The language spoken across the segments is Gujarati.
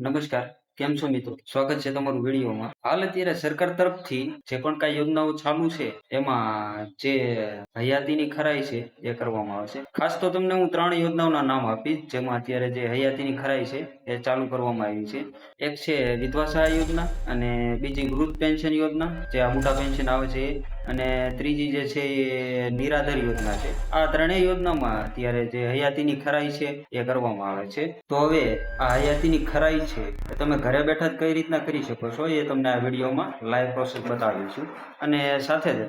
નમસ્કાર, કેમ છો મિત્રો? સ્વાગત છે તમારું વિડીયોમાં. હાલ અત્યારે સરકાર તરફથી જે પણ કાંઈ યોજનાઓ ચાલુ છે, એમાં જે હયાતીની ખરાઈ છે, એ કરવામાં આવે છે. ખાસ તો તમને હું ત્રણ યોજનાઓના નામ આપીશ, જેમાં અત્યારે જે હયાતીની ખરાઈ છે, એ ચાલુ કરવામાં આવી છે. એક છે વિધવા સહાય યોજના અને બીજી વૃદ્ધ પેન્શન યોજના. જે આ મોટા પેન્શન આવે છે અને ત્રીજી જે છે એ નિરાધાર યોજના છે. આ ત્રણેય યોજનામાં અત્યારે જે હયાતીની ખરાઈ છે એ કરવામાં આવે છે. તો હવે આ હયાતીની ખરાઈ છે તમે ઘરે બેઠા જ કઈ રીતના કરી શકો છો એ તમને આ વિડીયોમાં લાઈવ પ્રોસેસ બતાવીશું. અને સાથે જ,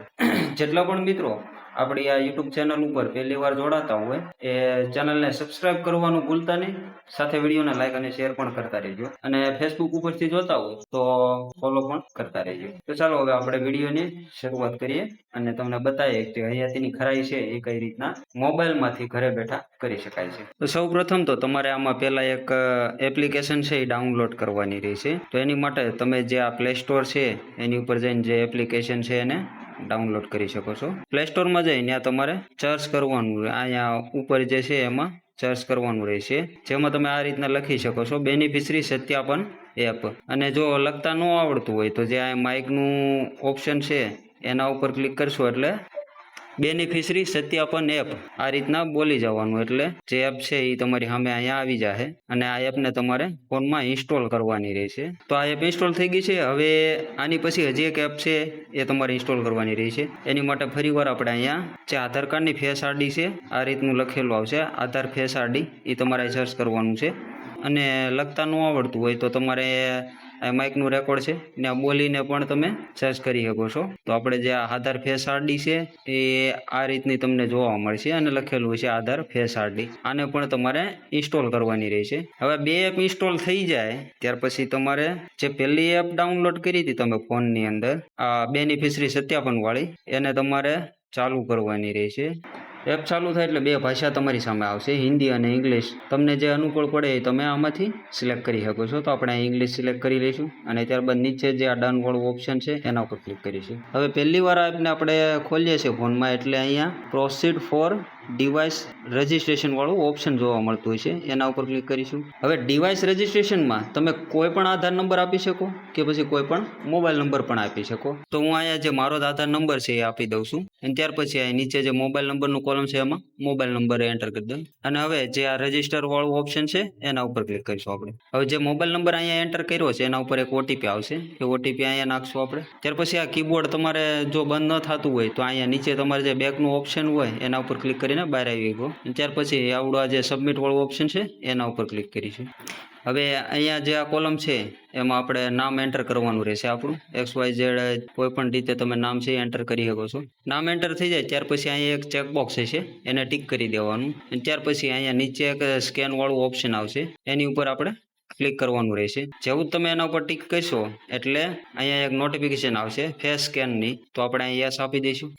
જેટલા પણ મિત્રો આપણી આ યુટ્યુબ ચેનલ ઉપર પહેલી વાર જોડાતા હોય એ ચેનલને સબસ્ક્રાઇબ કરવાનું ભૂલતા નહીં. સાથે વિડીયોને લાઈક અને શેર પણ કરતા રહેજો. અને ફેસબુક ઉપરથી જોતા હોય તો ફોલો પણ કરતા રહેજો. તો ચાલો હવે આપણે વિડીયોની શરૂઆત કરીએ અને તમને બતાવીએ કે હયાતીની ખરાઈ છે એ કઈ રીતના મોબાઈલમાંથી ઘરે બેઠા કરી શકાય છે. તો સૌ પ્રથમ તો તમારે આમાં પહેલા એક એપ્લિકેશન છે એ ડાઉનલોડ કરવાની રહેશે. તો એની માટે તમે જે આ પ્લે સ્ટોર છે, એની ઉપર જઈને જે એપ્લિકેશન છે એને ડાઉનલોડ કરી શકો છો. પ્લે સ્ટોરમાં જઈને તમારે સર્ચ કરવાનું અહીંયા ઉપર જે છે એમાં સર્ચ કરવાનું રહેશે. જેમાં તમે આ રીતના લખી શકો છો બેનિફિશરી સત્યાપન એપ અને જો લખતા ન આવડતું હોય તો જે આ માઇકનું ઓપ્શન છે, એના ઉપર ક્લિક કરશો એટલે બેનિફિશરી સત્યાપન એપ. આ રીતના બોલી જવાનું એટલે જે એપ છે એ તમારી સામે અહીંયા આવી જશે અને આ એપને તમારે ફોનમાં ઇન્સ્ટોલ કરવાની રહેશે. તો આ એપ ઇન્સ્ટોલ થઈ ગઈ છે. હવે આની પછી હજી એક એપ છે એ તમારે ઇન્સ્ટોલ કરવાની રહેશે. એની માટે ફરીવાર આપણે અહીંયા જે આધાર કાર્ડની ફેસ આરડી છે, આ રીતનું લખેલું આવશે. આધાર ફેસ આરડી એ તમારે સર્ચ કરવાનું છે. અને લખતા ન આવડતું હોય તો તમારે માઇકનું રેકોર્ડ છે ને આ બોલીને પણ તમે સર્ચ કરી શકો છો. તો આપણે જે આધાર ફેસ આરડી છે એ આ રીતની તમને જોવા મળશે અને લખેલું છે આધાર ફેસ આરડી આને પણ તમારે ઇન્સ્ટોલ કરવાની રહેશે. હવે બે એપ ઇન્સ્ટોલ થઈ જાય, ત્યાર પછી તમારે જે પહેલી એપ ડાઉનલોડ કરી હતી તમે ફોનની અંદર, આ બેનિફિશરી સત્યાપન વાળી એને તમારે ચાલુ કરવાની રહેશે. એપ ચાલુ થાય એટલે બે ભાષા તમારી સામે આવશે, હિન્દી અને ઇંગ્લિશ તમને જે અનુકૂળ પડે એ તમે આમાંથી સિલેક્ટ કરી શકો છો. તો આપણે ઇંગ્લિશ સિલેક્ટ કરી લઈશું અને ત્યારબાદ નીચે જે આ ડન વાળું ઓપ્શન છે, એના ઉપર ક્લિક કરીશું. હવે પહેલી વાર આપને આપણે ખોલીએ છીએ ફોનમાં એટલે અહીંયા પ્રોસીડ ફોર ડિવાઇસ રજિસ્ટ્રેશન વાળું ઓપ્શન જોવા મળતું હોય છે. એના ઉપર ક્લિક કરીશું. હવે ડિવાઇસ રજિસ્ટ્રેશનમાં તમે કોઈ પણ આધાર નંબર આપી શકો કે પછી કોઈ પણ મોબાઈલ નંબર પણ આપી શકો. તો હું અહીંયા જે મારો આધાર નંબર છે એ આપી દઉં છું. અને ત્યાર પછી અહીં નીચે જે મોબાઈલ નંબરનું કોલમ છે એમાં મોબાઈલ નંબર એન્ટર કરી દઉં. અને હવે જે આ રજિસ્ટર વાળું ઓપ્શન છે એના ઉપર ક્લિક કરીશું આપણે. હવે જે મોબાઈલ નંબર અહીંયા એન્ટર કર્યો છે એના ઉપર એક ઓટીપી આવશે. એ ઓટીપી અહીંયા નાખશું આપણે. ત્યાર પછી આ કીબોર્ડ તમારે જો બંધ ન થતું હોય તો અહીંયા નીચે તમારે જે બેકનું ઓપ્શન હોય એના ઉપર ક્લિક કરીને બહાર આવી ગયો ત્યાર પછી આવડું આ જે સબમિટવાળું ઓપ્શન છે, એના ઉપર ક્લિક કરીશું હવે અહીંયા જે આ કોલમ છે, એમાં આપણે નામ એન્ટર કરવાનું રહેશે આપણું. એક્સ વાય ઝેડ કોઈ પણ રીતે તમે નામ છે એન્ટર કરી શકો છો. નામ એન્ટર થઈ જાય, ત્યાર પછી અહીંયા એક ચેકબોક્સ હશે, એને ટીક કરી દેવાનું. ત્યાર પછી અહીંયા નીચે એક સ્કેનવાળું ઓપ્શન આવશે. એની ઉપર આપણે ક્લિક કરવાનું રહેશે. જેવું તમે એના ઉપર ટીક કરશો, એટલે અહીંયા એક નોટિફિકેશન આવશે ફેસ સ્કેનની તો આપણે અહીંયા યસ આપી દઈશું.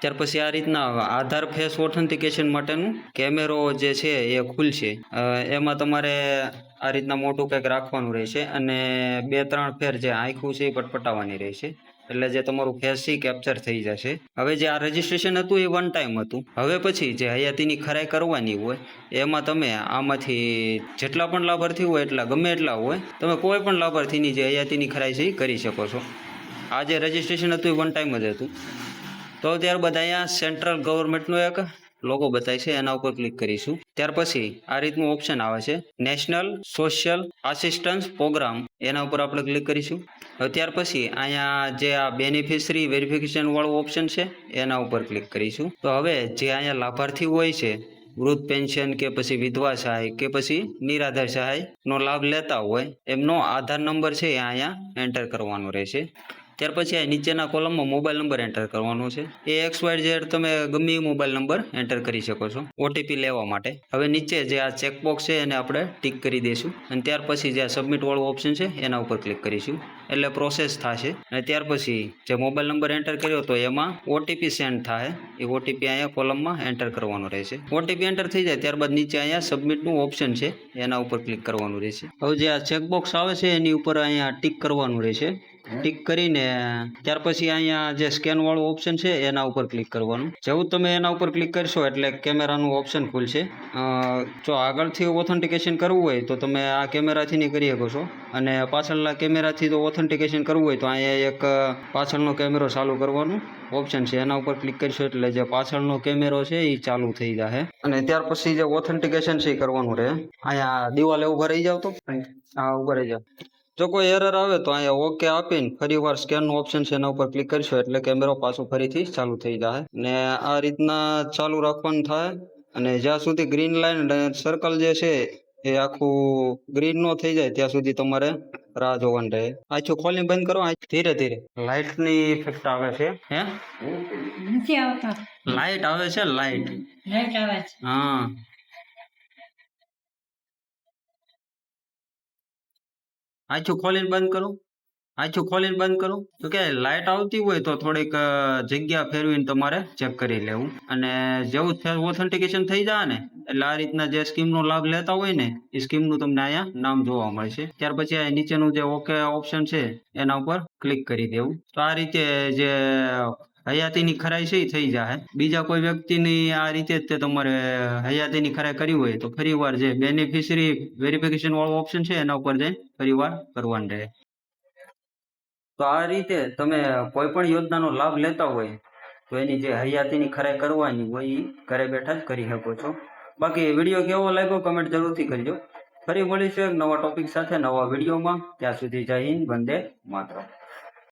ત્યાર પછી આ રીતના આધાર ફેસ ઓથેન્ટિકેશન માટેનું કેમેરો જે છે એ ખુલશે. એમાં તમારે આ રીતના મોટું કંઈક રાખવાનું રહેશે અને બે ત્રણ ફેર જે આંખું છે એ પટપટાવવાની રહેશે. એટલે જે તમારું ફેસી કેપ્ચર થઈ જશે. હવે જે આ રજીસ્ટ્રેશન હતું એ વન ટાઈમ હતું. હવે પછી જે હયાતીની ખરાઈ કરવાની હોય, એમાં તમે આમાંથી જેટલા પણ લાભાર્થી હોય એટલા, ગમે એટલા હોય, તમે કોઈ પણ લાભાર્થીની જે હયાતીની ખરાઈ છે એ કરી શકો છો. આ જે રજીસ્ટ્રેશન હતું એ વન ટાઈમ જ હતું. તો ત્યારબાદ અહીંયા સેન્ટ્રલ ગવર્મેન્ટનું એક લોગો બતાય છે, એના ઉપર ક્લિક કરીશું. ત્યાર પછી આ રીતનું ઓપ્શન આવે છે નેશનલ સોશિયલ આસિસ્ટન્સ પ્રોગ્રામ એના ઉપર આપણે ક્લિક કરીશું. હવે ત્યાર પછી અહીંયા જે આ બેનિફિશરી વેરિફિકેશન વાળું ઓપ્શન છે, એના ઉપર ક્લિક કરીશું. તો હવે જે અહીંયા લાભાર્થી હોય છે, વૃદ્ધ પેન્શન કે પછી વિધવા સહાય કે પછી નિરાધાર સહાયનો લાભ લેતા હોય, એમનો આધાર નંબર છે એ અહીંયા એન્ટર કરવાનો રહેશે. ત્યાર પછી આ નીચેના કોલમમાં મોબાઈલ નંબર એન્ટર કરવાનો છે. એ એક્સ વાય ઝેડ તમે ગમે મોબાઈલ નંબર એન્ટર કરી શકો છો. ઓટીપી લેવા માટે. હવે નીચે જે આ ચેકબોક્સ છે એને આપણે ટીક કરી દઈશું. અને ત્યાર પછી જે આ સબમિટ વાળું ઓપ્શન છે એના ઉપર ક્લિક કરીશું. એટલે પ્રોસેસ થશે. અને ત્યાર પછી જે મોબાઈલ નંબર એન્ટર કર્યો તો એમાં ઓટીપી સેન્ડ થાય. એ ઓટીપી અહીંયા કોલમમાં એન્ટર કરવાનો રહેશે. ઓટીપી એન્ટર થઈ જાય ત્યારબાદ નીચે અહીંયા સબમિટનું ઓપ્શન છે. એના ઉપર ક્લિક કરવાનું રહેશે. હવે જે આ ચેકબોક્સ આવે છે એની ઉપર અહીંયા ટીક કરવાનું રહેશે. ટિક કરીને ત્યાર પછી અહીંયા જે સ્કેન વાળું ઓપ્શન છે એના ઉપર ક્લિક કરવાનું. જેવું તમે એના ઉપર ક્લિક કરશો એટલે કેમેરાનું ઓપ્શન ખુલશે. જો આગળથી ઓથેન્ટિકેશન કરવું હોય તો તમે આ કેમેરાથી નહીં કરી શકો છો. અને પાછળના કેમેરાથી તો ઓથેન્ટિકેશન કરવું હોય તો અહીંયા એક પાછળનો કેમેરો ચાલુ કરવાનું ઓપ્શન છે. એના ઉપર ક્લિક કરશો એટલે જે પાછળનો કેમેરો છે એ ચાલુ થઈ જશે અને ત્યાર પછી જે ઓથેન્ટિકેશન છે એ કરવાનું રહે. અહીંયા દિવાલે ઊભા રહી જાવ તો. હા ઊભા રહી જાવ. જો કોઈ એરર આવે તો અહીંયા ઓકે આપીને ફરી વાર સ્કેનનું ઓપ્શન છે એના ઉપર ક્લિક કરીશું એટલે કેમેરો પાછો ફરીથી ચાલુ થઈ જાય. ને આ રીતના ચાલુ રાખવાનું થાય અને જ્યાં સુધી ગ્રીન લાઈન સર્કલ જે છે એ આખું ગ્રીન નો થઈ જાય ત્યાં સુધી તમારે રાહ જોવાનું રહે. આછું ખોલી બંધ કરો ધીરે ધીરે. લાઇટની ઇફેક્ટ આવે છે. હે? નથી આવતા. લાઇટ આવે છે લાઇટ લાઈટ આવે છે. હા. આછું ખોલીને બંધ કરો. આછું ખોલીને બંધ કરો. તો કે લાઇટ આવતી હોય તો થોડીક જગ્યા ફેરવીને તમારે ચેક કરી લેવું. અને જેવું ઓથેન્ટિકેશન થઈ જાય ને, એટલે આ રીતના જે સ્કીમનો લાભ લેતા હોય ને, એ સ્કીમનું તમને અહીંયા નામ જોવા મળશે. ત્યાર પછી આ નીચેનું જે ઓકે ઓપ્શન છે, એના ઉપર ક્લિક કરી દેવું. તો આ રીતે જે હયાતીની ખરાઈ છે થઈ જાય બીજા કોઈ વ્યક્તિની આ રીતે જ તમારે હયાતીની ખરાઈ કરવી હોય તો ફરીવાર જે બેનિફિશરી વેરિફિકેશન વાળો ઓપ્શન છે એના ઉપર જઈને ફરીવાર કરવાનું રહે. તો આ રીતે તમે કોઈ પણ યોજનાનો લાભ લેતા હોય તો એની જે હયાતીની ખરાઈ કરવાની હોય એ ઘરે બેઠા જ કરી શકો છો. બાકી વીડિયો કેવો લાગ્યો કમેન્ટ જરૂરથી કરજો. ફરી મળીશું એક નવા ટોપિક સાથે નવા વિડીયોમાં. ત્યાં સુધી જય હિન્દ, વંદે માતરમ.